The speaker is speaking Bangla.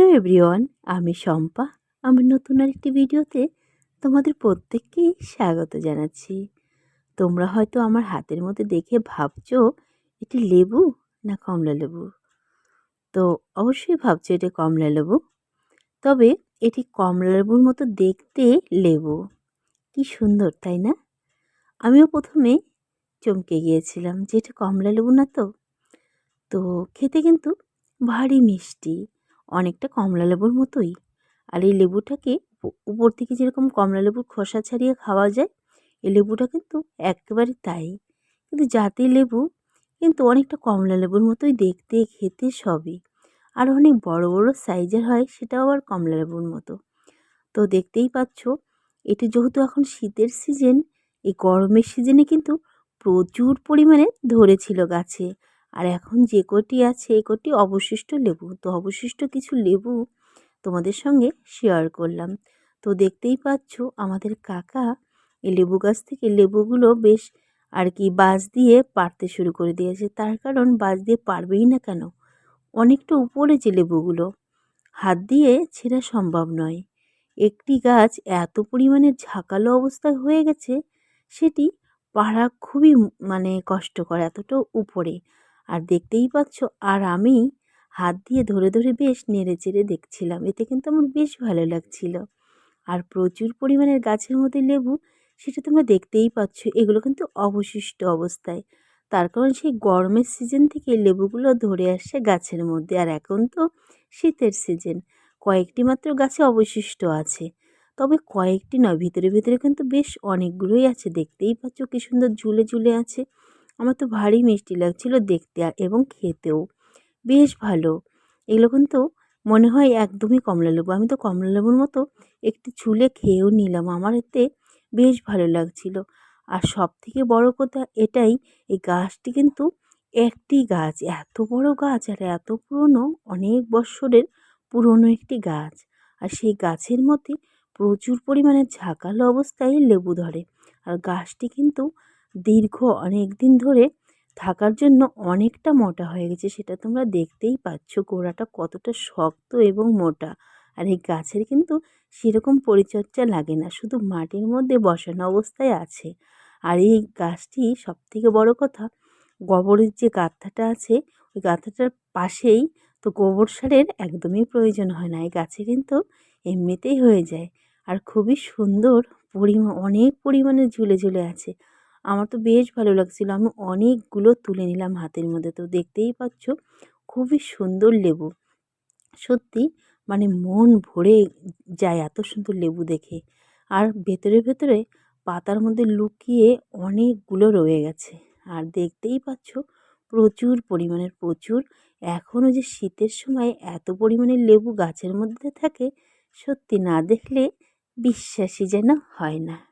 হ্যালো এভরিওয়ান, আমি শম্পা। আমার নতুন আরেকটি ভিডিওতে তোমাদের প্রত্যেককেই স্বাগত জানাচ্ছি। তোমরা হয়তো আমার হাতের মধ্যে দেখে ভাবছ, এটি লেবু না কমলা লেবু? তো অবশ্যই ভাবছ এটা কমলা লেবু। তবে এটি কমলা লেবুর মতো দেখতে লেবু। কি সুন্দর, তাই না? আমিও প্রথমে চমকে গিয়েছিলাম যে এটা কমলা লেবু না তো? তো খেতে কিন্তু ভারী মিষ্টি। অনেকটা কমলা লেবুর মতোই। আর এই লেবুটাকে উপর থেকে যেরকম কমলা লেবুর খোসা ছাড়িয়ে খাওয়া যায় এই লেবুটা কিন্তু একেবারে তাই। কিন্তু জাতি লেবু কিন্তু অনেকটা কমলা লেবুর মতোই দেখতে, খেতে সবই। আর অনেক বড় বড় সাইজের হয়, সেটাও আবার কমলা লেবুর মতো। তো দেখতেই পাচ্ছ, এটি যেহেতু এখন শীতের সিজন এই গরমের সিজনে কিন্তু প্রচুর পরিমাণে ধরেছিল গাছে। আর এখন যে কটি আছে, এই কটি অবশিষ্ট লেবু। তো অবশিষ্ট কিছু লেবু তোমাদের সঙ্গে শেয়ার করলাম। তো দেখতেই পাচ্ছ আমাদের কাকা এই লেবু গাছ থেকে লেবুগুলো বেশ আর কি বাঁশ দিয়ে পারতে শুরু করে দিয়েছে। তার কারণ বাঁশ দিয়ে পারবেই না কেন? অনেকটা উপরে যে লেবুগুলো, হাত দিয়ে ছেঁড়া সম্ভব নয়। একটি গাছ এত পরিমাণে ঝাঁকালো অবস্থায় হয়ে গেছে, সেটি পাড়া খুবই মানে কষ্টকর এতটা উপরে। আর দেখতেই পাচ্ছ, আর আমি হাত দিয়ে ধরে ধরে বেশ নেড়ে চেড়ে দেখছিলাম। এতে কিন্তু আমার বেশ ভালো লাগছিল। আর প্রচুর পরিমাণের গাছের মধ্যে লেবু, সেটা তোমরা দেখতেই পাচ্ছ, এগুলো কিন্তু অবশিষ্ট অবস্থায়। তার কারণ সেই গরমের সিজন থেকে লেবুগুলো ধরে আসছে গাছের মধ্যে, আর এখন তো শীতের সিজন কয়েকটি মাত্র গাছে অবশিষ্ট আছে। তবে কয়েকটি নয়, ভিতরে ভিতরে কিন্তু বেশ অনেকগুলোই আছে। দেখতেই পাচ্ছ, কী সুন্দর ঝুলে ঝুলে আছে। আমার তো ভারী মিষ্টি লাগছিল দেখতে এবং খেতেও। বেশ ভালো। এগুলো কিন্তু মনে হয় একদমই কমলা লেবু। আমি তো কমলা লেবুর মতো একটু ছুলে খেয়েও নিলাম। আমার এতে বেশ ভালো লাগছিল। আর সব থেকে বড় কথা এটাই, এই গাছটি কিন্তু একটি গাছ, এত বড় গাছ আর এত পুরনো, অনেক বৎসরের পুরনো একটি গাছ। আর সেই গাছের মধ্যে প্রচুর পরিমাণে ঝাঁকালো অবস্থায় লেবু ধরে। আর গাছটি কিন্তু দীর্ঘ অনেক দিন ধরে থাকার জন্য অনেকটা মোটা হয়ে গেছে, সেটা তোমরা দেখতেই পাচ্ছ। গোড়াটা কতটা শক্ত এবং মোটা। আর এই গাছের কিন্তু সেরকম পরিচর্যা লাগে না, শুধু মাটির মধ্যে বসানো অবস্থায় আছে। আর এই গাছটি সবথেকে বড় কথা, গোবরের যে গাঁথাটা আছে, ওই গাঁথাটার পাশেই তো গোবর সারের একদমই প্রয়োজন হয় না, এই গাছে কিন্তু এমনিতেই হয়ে যায়। আর খুবই সুন্দর পরিমা, অনেক পরিমাণে ঝুলে ঝুলে আছে। আমার তো বেশ ভালো লাগছিল। আমি অনেকগুলো তুলে নিলাম হাতের মধ্যে। তো দেখতেই পাচ্ছ, খুবই সুন্দর লেবু। সত্যি মানে মন ভরে যায় এত সুন্দর লেবু দেখে। আর ভেতরে ভেতরে পাতার মধ্যে লুকিয়ে অনেকগুলো রয়ে গেছে। আর দেখতেই পাচ্ছ, প্রচুর পরিমাণের প্রচুর। এখনও যে শীতের সময় এত পরিমাণে লেবু গাছের মধ্যে থাকে, সত্যি না দেখলে বিশ্বাসই যেন হয় না।